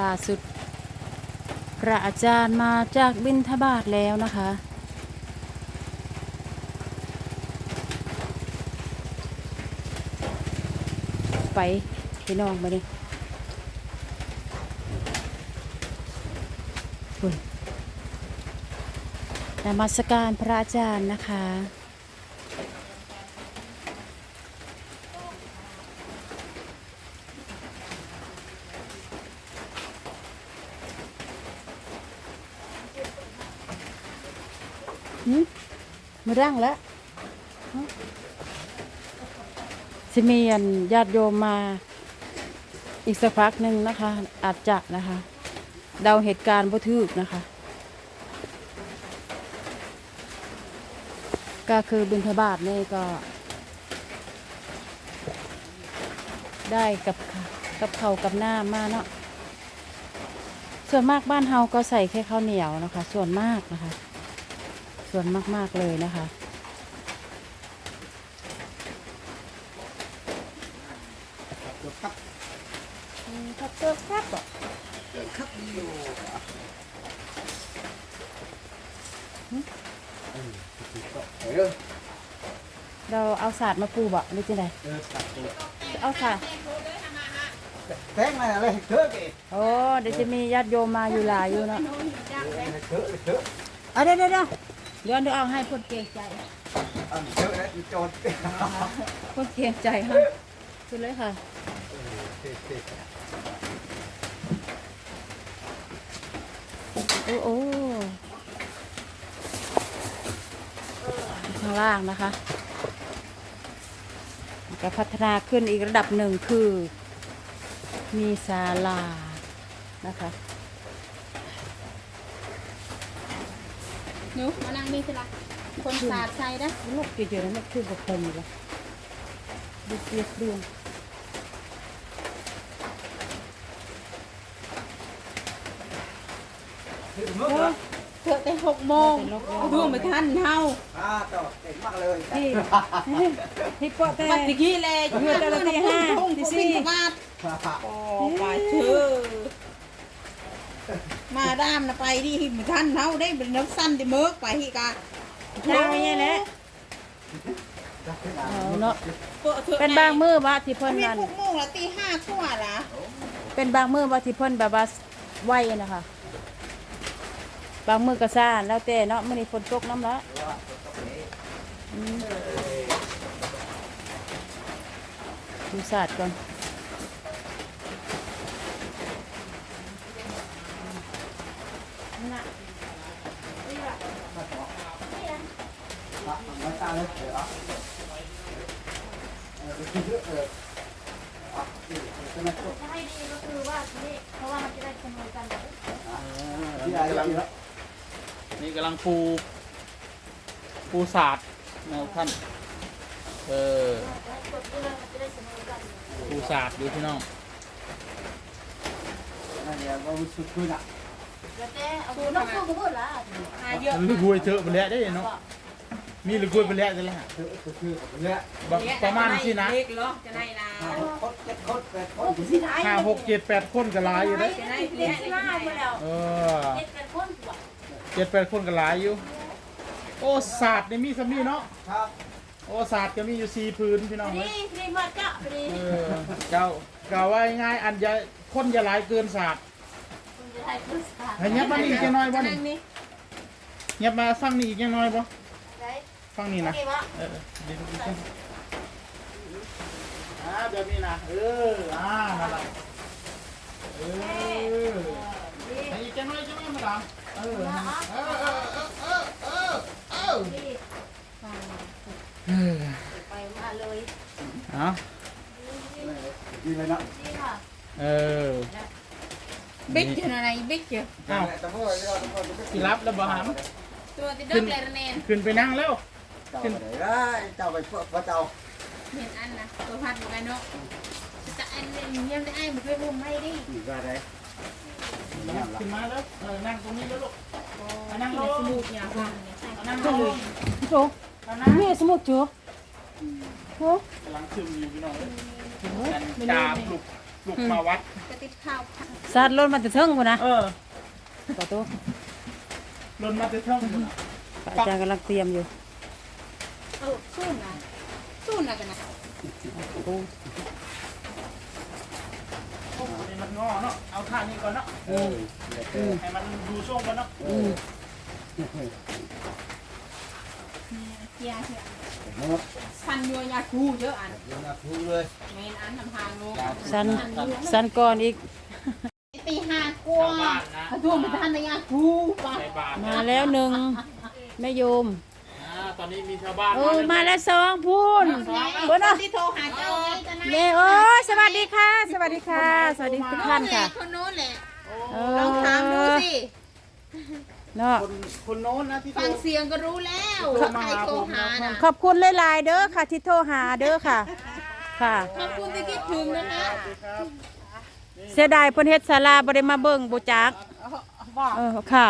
ล่าสุด พระอาจารย์มาจากบินทบาทแล้วนะคะ ไปพี่น้องมาดิคุยนมัสการพระอาจารย์นะคะ หืมมาร่างแล้วสิมีอันญาติโยมมาอีกสักพักหนึ่งนะคะ อาจจะนะคะ เดาเหตุการณ์บ่ทึกนะคะ ก็คือบิณฑบาตนี่ก็ ได้กับกับเขาวกับหน้ามาเนาะส่วนมากบ้านเฮาก็ใส่แค่ข้าวเหนียวนะคะ ส่วนมากนะคะ ส่วนมาก ๆ เลยนะคะ ครับเติมครับอะครับอยู่เออเราเอาศาสตร์มาปูบ่หรือจังไดเออตัดตัวเอาศาสตร์แทงมาเลยเถอะกี่โอ้เดี๋ยวจะมีญาติโยมมาอยู่หลายอยู่เนาะเถอะเถอะเอาเดี๋ยวเดี๋ยว เดี๋ยวเดี๋ยวเอาให้คนเกรงใจอันเถอะนะโจรคนเกรงใจให้ขึ้นเลยค่ะโอ้โอ้ข้างล่างนะคะก็พัฒนาขึ้นอีกระดับหนึ่งคือ มีศาลานะคะหนูมา นั่งนี่สิละคนสาดใส่นะลูกเยอะๆนั่นคือกับพรมอยู่แล้วดูเกลียดเรื่องมึงเหรอเถอะแต่หกโมงดูไม่ทันเฮาอ่าต่อเก่งมากเลยที่ที่เปาะแต่ปัดตะกี้เลยเมื่อตอนตีห้าตีตีสี่สี่บาทโอ้ไปเชื่อ มาดามนะไปดิไม่ทันเฮาได้เป็นน้ำสั้นที่เมิกไปฮิกะทางไม่ใช่แหละเอาเนาะเปิดเถอะเป็นบางมือว่าที่เพิ่นมีนั่นพวกโมงละตีห้าทั่วละเป็นบางมือว่าที่เพิ่นแบบว่าไหวนะคะ บางมือก็ซ่าแล้วแต่เนาะมื้อนี้ฝนตกน้ำละอืมดูศาสตร์ก่อน มาตา เลยเดี๋ยวเออเออเอออะจะมาจบให้ดีก็คือว่าทีนี้เพราะว่ามันจะได้เสมอกันที่ไหนแล้วนี่กำลังปูปูศาสตร์นะครับท่าน เออให้กดเรื่องมันจะได้เสมอกันปูศาสตร์ดูพี่น้องนั่นเดี๋ยวเราสุดขึ้นอะแล้วแต่เอาดูน้องคู่พูดละหาเยอะลูกกล้วยเถอะไปแล้วได้เนาะ มีลูกกล้วยไปแล้วได้แล้วฮะเถอะสุดขึ้นเนี่ยแบบประมาณสินะเล็กเหรอจะได้นะคนเจ็ดคนแปดคนสิได้ห้าหกเจ็ดแปดคนก็หลายอยู่เด้จะได้เล่เล็นกล่าไปแล้วเออเล่นกันคนเจ็ดแปดคนก็หลายอยู่ โอ้ศาสตร์นี่มีสำนีเนาะครับโอ้ศาสตร์ก็มีอยู่สี่พื้นพี่น้องเลยรีมาจ้ะเออเจ้าเก่าว่าง่ายอันจะคนจะหลายเกินศาสตร์คุณจะได้คุณสาห้เงียบมานี่อีกจังน้อยบ่นั่นี่งนี่เงียบมาฟังนี่อีกจังน้อยบ่ ฟังนี่นะเออเดี๋ยวดูดิอ่าแบบนี้นะเอออ่านั่นแหละเออให้อีกจังน้อยจังน้อยมาดามเออเออเออเออเออเออเออไปมาเลยเอาดีเลยนะนี่ค่ะเออบิ๊กเจออะไรบิ๊กเจออ้าวสิรับแล้วบ่หามตัวติดดอกแลรเนนขึ้นไปนั่งแล้ว เจ้าไปได้เจ้าไปพวกพระเจ้าเห็นอันนะตัวพัดเหมือนกันเนาะจะอันนี้ยังได้ไอ้บุฟเฟ่ผมไม่ดิอยู่ก็ได้ขึ้นมาแล้วเออนั่งตรงนี้แล้วลูกเอานั่งในลงสมุดอย่างฟังเนี่ยเอานั่งลงโจเอานั่งนี่สมุดโจโอ้กำลังซึมอยู่พี่น้องเลยกันดาบลูกลูกมาวัดกระติดข้าวผัดสาดรถมาแต่เทิงพุ่นนะเออประตูลนมาจะช่องอยู่นะอาจารย์กำลังเตรียมอยู่ เออสู้นะสู้นะกันนะโอ้อันนี้มันงอเนาะ เอาท่านี้ก่อนเนาะ เออเดี๋ยวเออให้มันดูช่วงก่อนเนาะอืมเกียร์เสียหมดสันยัวยาคูเยอะอันเดี๋ยวนะทุกเลยเมนอันทำทางโลสันสันก่อนอีกตีห้ากว่าชาวบ้านนะพระท่วงเป็นทานในยาคูป่ะ ใส่บามาแล้วหนึ่งแม่โยม ตอนนี้มีชาวบ้านโอ้มาแล้วสองพูนคพุ่นนอะที่โทรหาเจ้าไงตอนนั้นเน่โอ้ยสวัสดีค่ะ สวัสดีค่ะ สวัสดีทุกท่านค่ะคนโน้นแหละเอลองถามดูสิเนาะคนคนโน้นนะที่โทรฟังเสียงก็รู้แล้วโทรมาใครหาโทรผมหานะน่ะขอบคุณหลายๆเด้อค่ะที่โทรหาเด้อค่ะ ค่ะขอบคุณที่คิดถึงนะคะครับเสียดายเพิ่นเฮ็ดศาลาบ่ได้มาเบิ่งบ่จักเออค่ะ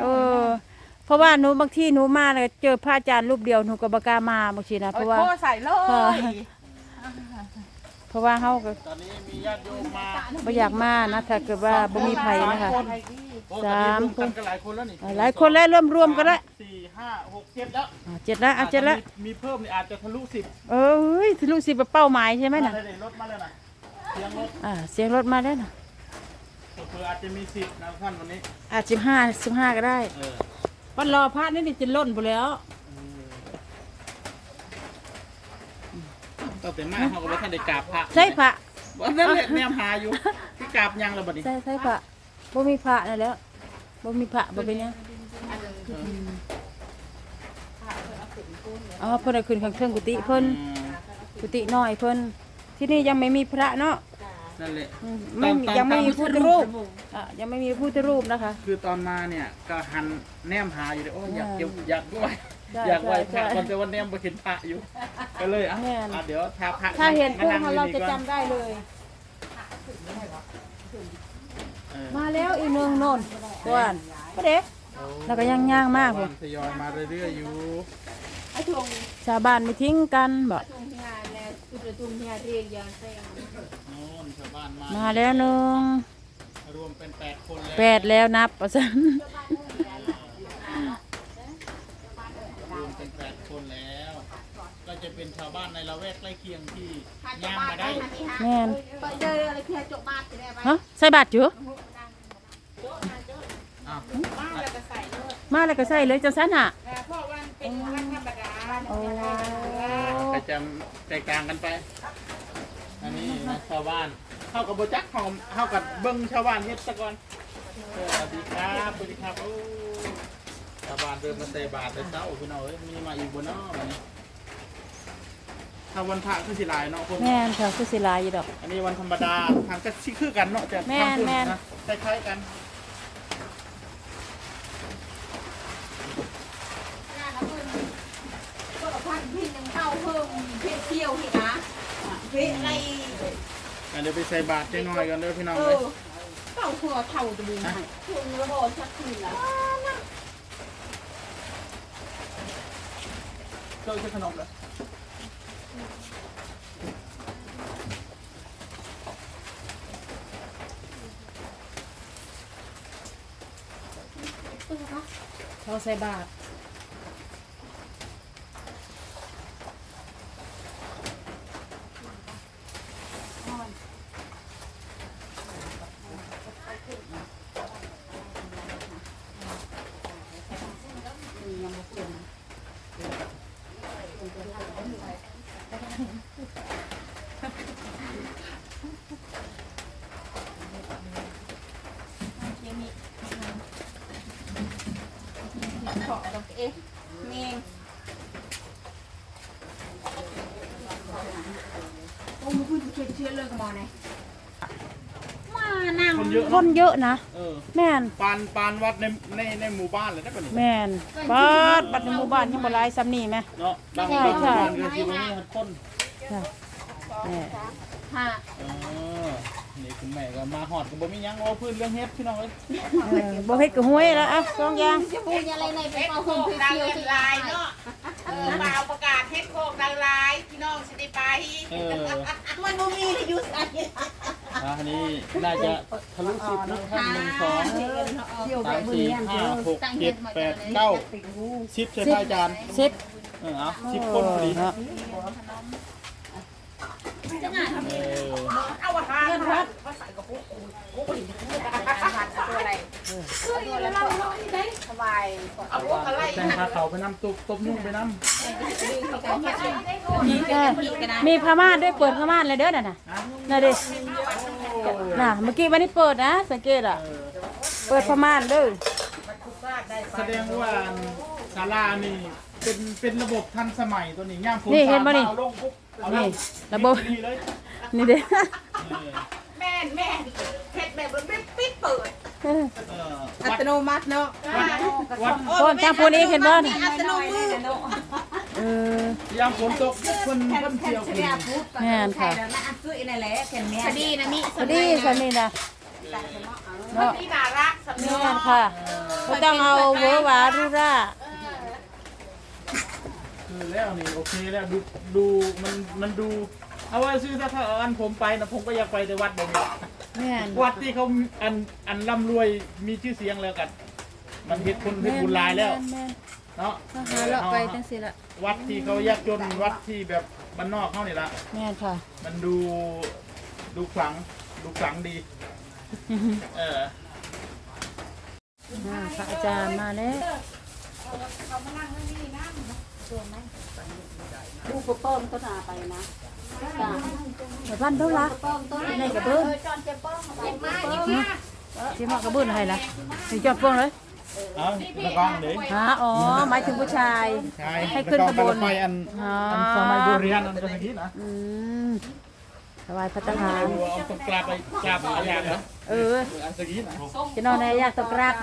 เออเพ ราะว่าหนูบางทีหนูมาแล้วเจอพระอาจารย์รูปเดียวหนูก็บ่กล้ามาบางทีนะเพราะว่าใส่เลค่ะยเพราะว่าเฮาก็ตอนนี้มีญาติโยมมาบ่อยากมานะถ้าเกิดว่าบ่มีไผนะคะโอ้ตอนนี้รวกันกันหลายคนแล้วนี่อ่าหลายคนแล้วเริ่มรวมกันแล้วสี่ห้าหกเจ็ดแล้วอ่าเจ็ดแล้วอะเจ็ดแล้วมีมีเพิ่มนี่อาจจะทะลุสิบเอ้ยทะลุสิบเป้าหมายใช่ไหมน่ะ ได้เลยรถมาแล้วนะเสียงรถอ่าเสียงรถมาแล้วน่ะเผื่ออาจจะมีสิบนะท่านวันนี้อะ15 15ก็ได้ เออ วันรอพระนี่นี่จะล่นบ่แล้วตั้งแต่มาเขาก็บ่ทันได้กราบพระใช่พระบ่นั่นแหละแนมหาอยู่ที่กราบยังแล้วบัดนี้ใช่ใช่พระบ่มีพระนั่นแหล้วบ่มีพระบ่เป็นหยังอ๋อเพิ่นเอาขึ้นข้างเทิงกุฏิเพิ่นอืมกุฏิน้อยเพิ่นที่นี่ยังไม่มีพระเนาะ นั่นแหละอืมไม่มียังไม่มีพุทธรูปอะยังไม่มีพุทธรูปนะคะ คือตอนมาเนี่ยก็หันแนมหาอยู่เลยโอ้ยอยากเก็บอืมอยากด้วย ใช่อยากไหว้พระใช่ก่อนแต่ว่าแนมบ่เห็นพระอยู่ ก็เลยอะแม่น อะเดี๋ยวทาพระถ้าเห็นพวกนั่งอยู่เรานี่จะก่อนจำได้เลย เออมาแล้วอีกหนึ่งโน่นก่อนก็เด็ก แล้วก็ย่างย่างมากเลเลยยทยอยมาเรื่อยๆอยู่ไอ้ทวงชาวบ้านไม่ทิ้งกันบอกทวงที่หาแล้วอุดตุงที่หาเรียกยานเต้งโน่นชาวบ้านมามาแล้วหนึ่งรวมเป็นแปดคนแล้วแปดแล้วนับประสันรวมเป็นแปดคนแล้ว ก็จะเป็นชาวบ้านในละแวกใกล้เคียงที่หาย่างบ้านมาได้ได้ที่หาแม่นไปเจออะไรที่หาจกบ้านจะได้ไหมฮะใส่บาตรอยู่อ้าวบ้านแล้วก็ใส่เลยมาแล้วก็ใส่เลยจังสันอะเพราะวันเป็นวันธรรมดาโอ้ใครจะใจกลางกันไป อันนี้นะชาวบ้าน เข้ากับโบจักเข้าเข้ากับเบิ้งชาวบ้านเฮ็ดซะก่อนเออสวัสดีครับสวัสดีครับโอ้ชาวบ้านเริ่มมาเตะบาทแต่เช้าพี่น้องเอ้ยมีมาอีกบนน้อวันนี้ถ้าวันพระคือสิหลายเนาะคนแม่นค่ะคือสิหลายอยู่ดอก อันนี้วันธรรมดาทางก็ชิคือกันเนาะแต่แม่นทางคุณแม่น นะคล้ายๆกัน ก็พันพี่ยังเข้าเพิ่มเพชรเที่ยวพี่นะเพชรอะไร อะ เดี๋ยวไปใส่บาตรจังหน่อยกันเด้อพี่น้องเอเลยอเต่าหัวเท่าจะบูให้ถึงระโบดชักคืนละเจ้าจะขนมเหรอเขาใส่บาตร ขอดอกเอ๊ะเมงโอ้มึงพูดเชื่อเชื่อเลิกกับมอไหนมานั่งคนเยอะคเนาะนเยอะนะ เออแม่นปานปานวัดในในในหมู่บ้านเลยได้ปะนี่แม่นบาดบัดในหมู่บ้านยังบ่หลายซ้ำนี่ไหมเนาะบางใช่บางหใช่มู่บ้านก็คือว่ามีคนค่ะแม่ฮะเออนี่ คุณแม่ก็มาหอดก็บ่มีหยังเอาพื้นเรื่องเฮ็ดพี่น้องเอ้ยเออบ่เฮ็ดก็ห้วยแล้วอะสองอย่างจะพูดอะไรในเป็นเอาคนเพชรเที่ยวที่ลายเนาะเอบ่าวประกาศเฮ็ดโคกดังหลายพี่น้องสิได้ไปเออมันบ่มีอยู่ไสอะอันนี้น่าจะทะลุสิบนะท่านหนึ่งสองสามสี่ห้าหกเจ็ดแปดเก้าสิบใช่ไหมอาจารย์สิบเออเอาสิบคนพอดีเนาะ แต่งผ้าเขาไปน้ำตุกตบนุ่งไปน้ำมีมีพม่านด้วยเปิดพม่านเลยเด้อน่ะน่ะน่ะดิน่ะเมื่อกี้วันนี้เปิดนะ สังเกตอะ เปิดพม่านเด้อแสดงว่าศาลานี่เป็นเป็นระบบทันสมัยตัวนี้ย่ามฝนนี่เห็นบ่นี่ เอาลงปุ๊บ นี่งระบบนี่เลยนี่เด้อเออแม่นแม่นเฮ็ดแบบมันไม่ปิดเปิดเอออัวัดตโนมัติเนาะวัดโคนทางพูนี้เห็นบ่นี่อัตโนมือเออยามฝนตกเพิ่นเพิ่นเที่ยวขึ้นแม่นค่ะคดีนะมิพอดีสันนี่นะเนาะที่น่ารักสำเนีแม่นค่ะบ่ต้องเอาเวอร์หวารูร่า คือแล้วนี่โอเคแล้วดูดูมันมันดู เอาไว้ซื้อถ้าถ้าอันผมไปนะผมก็อยากไปแต่วัดแบบนี้แม่นวัดที่เขาอันอันร่ำรวยมีชื่อเสียงแล้วกัน มันเฮ็ดคนเฮ็ดบุญหลายแล้ว ม่นเนาะๆต้องหาเลาะไปจังซี่ละวัดที่เขายากจนวัดที่แบบบ้านนอกเขานี่ละแม่นค่ะ มันดูดูขลังดูขลังดี เอออ่าพระอาจารย์มาแล้ว ดูกระเปิ้งต้นนาไปนะจ้าไปบ้านเท่าละเปิ้งต้นในกระเบื้องจอนเจ็บป้องมามาอีกมาที่มากระเบื้องให้ละถึงจอดโป้งเลยเอาตะกร้องเด้ฮะอ๋อหมายถึงผู้ชายใช่ให้ขึ้นขบวนไปอันอ๋ออันสมัยโบราณอันเป็นอย่างนี้นะอืมถวายพระทหารดูเอาตรงกราบไปกราบอะไรอย่างนะเอออันสกี้นะจะนอนในยากตกรักจ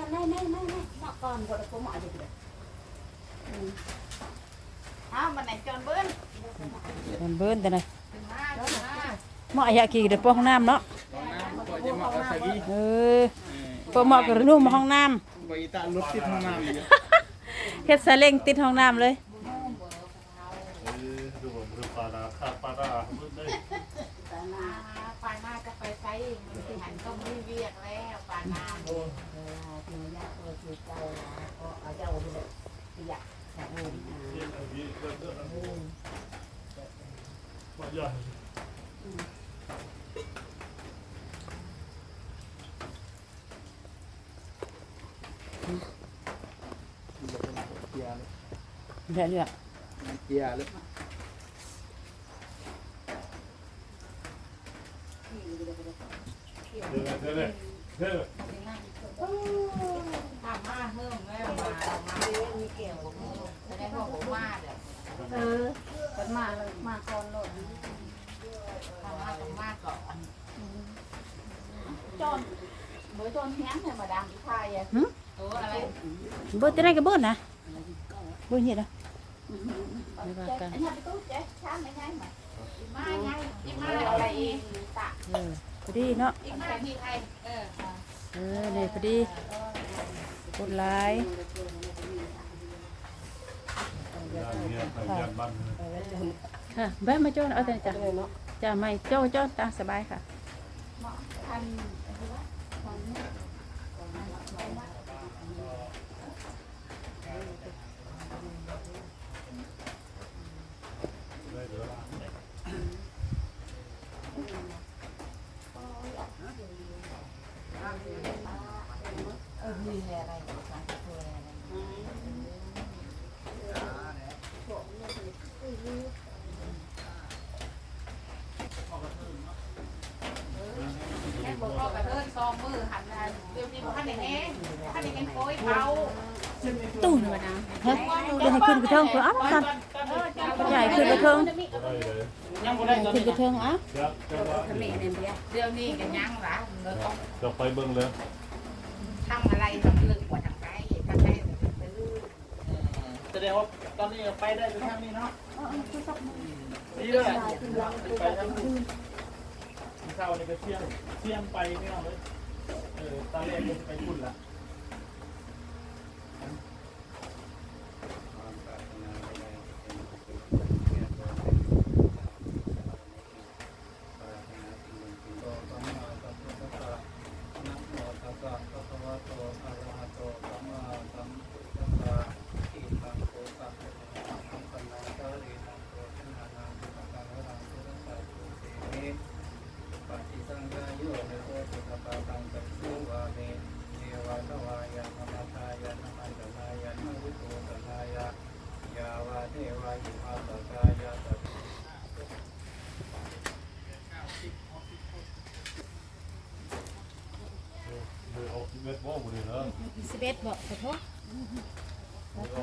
ะไม่ไม่ไม่ไม่มาก่อนกดผมอาจจะเกิดอ้าวมันไหนจอนเบิ้ลมันเบิ้นแต่ไหนถึงมาถึงมาเหมาะอยากกี่เดี๋ยวป้องห้องน้ำเนาะตอนน้ำก็จะมาเอาสกี้เออเปิดเหมาะกับนุ่มห้องน้ใบตารถติดห้องน้ำอยู่ำเฮ็ดซาเล้งติดห้องน้ำเลยปานาจะไปไซมันสิหันต้องมีเวียกแล้วปานา เกียร์เลยเดี๋ยวเดี๋ยวเกียร์ เลยถามมาเฮิ่มแล้วมามามีเกี่ยวแสดงว่าผมมาเด้อเออกันมาเลยมาก่อนโลดถามมาต้องมาก่อนจนเบอร์จนแห้งเนี่ยมาดามที่ไทยอะโอ้อะไรเบิ้นจะได้กับเบิ้นนะเบิ้นเหี้ยนะไม่ว่ากันอันนี้ไปตู้เจ๊ช้าไม่ง่ายไหมมาไงอีมาอะไรอีกตะ พอดีเนาะเออเนี่ยพอดีกดไลค์ค่ะแวะมาโจ้เอาแต่จ้ะจ้ะไม่โจ้โจ้ตาสบายค่ะ ทัน แค่บอกก็กระเทินซองมือหันเดี๋ยวนี้บอกท่านไหนแห้งท่านไหนแห้งโอยเขา ตู้นี่ มานะฮะเดี๋ยวให้ขึ้นกระเทิงเพื่ออัพกันใหญ่ขึ้นกระเทิงยังบ่ได้ตอนขึ้นนี้กระเทิงอะเดี๋ยวนี้กันยังหรอเราต้องจะไปเบิ่งเลยทำอะไรทำลึกกว่าทางไกลทางไกลตื้อแสดงว่าตอนนี้ไปได้ไปทางนี้เนาะดีเลยไปทางนี้เช้านี่ก็เที่ยงเที่ยงไปไม่เอาเลยเออตอนแรกไปคุณละ สิบเอ็ดบอกขอโทษ โอ้โห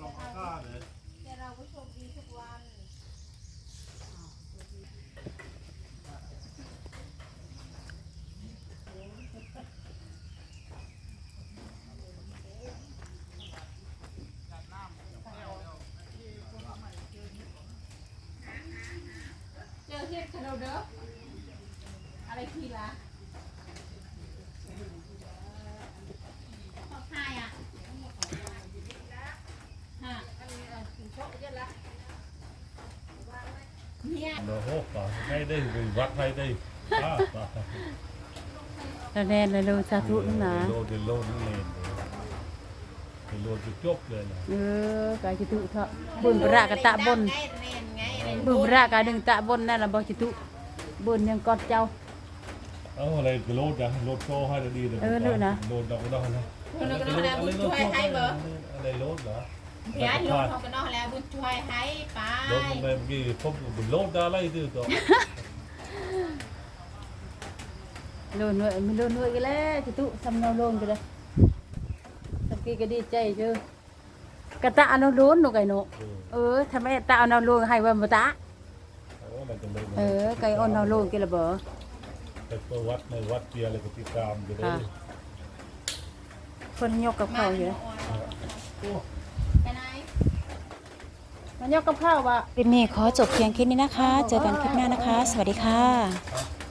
ลองข้าเลย แต่เราก็โชคดีทุกวัน เจอเฮ็ดคาโดเด้ออะไรทีละขอทายอะฮะเนี่ยโอ้โหป่ะให้ได้ไปวัดให้ได้ป้าป่ะแล้วแน่เลยเลยสาธุนั่นนะโลดโลดนี่เลยเป็นโลดจะจบเลยนะเออกายจิตุเถอะบุญประกะตะบนไงเรียนไงเรียนบุญประกะดึ งตะบนนั่นล่ะบ่จิตุบุญยังกอดเจ้าเอาอะไรโลดนะโลดโชว์ให้ดีเลยเออเลยนะโลดดอกดอกนะคนนึงก็น้องแล้วบุญช่วยให้เบอร์อะไรโลดเหรอเพียรลงเขาก็น้องแล้วบุญช่วยให้ไปโลดมันเมื่อกี้พบบุญโลดได้อะไรดื้อตัวโลนหน่วยมีโลนหน่วยกันแล้ วจิตุสำเนาโลนกันเลยสักกีก็ดีใจเจ้อกะตะเอาโลนหนูไก่หนูเออทำไมตะเอาโลนให้ว่าบ่ตะโอ้มันจะเลยเออไก่อ่อนเอาโลนกันละบ่แต่ตัววัดในวัดเปียอะไรก็ติดตามจะได้เพิ่นยกกับข้าวอยู่นะไปไหนมันยกกับข้าวว่าคลิปนี้ขอจบเพียงแค่นี้นะคะ เจอกันคลิปหน้านะคะ สวัสดีค่ะครับ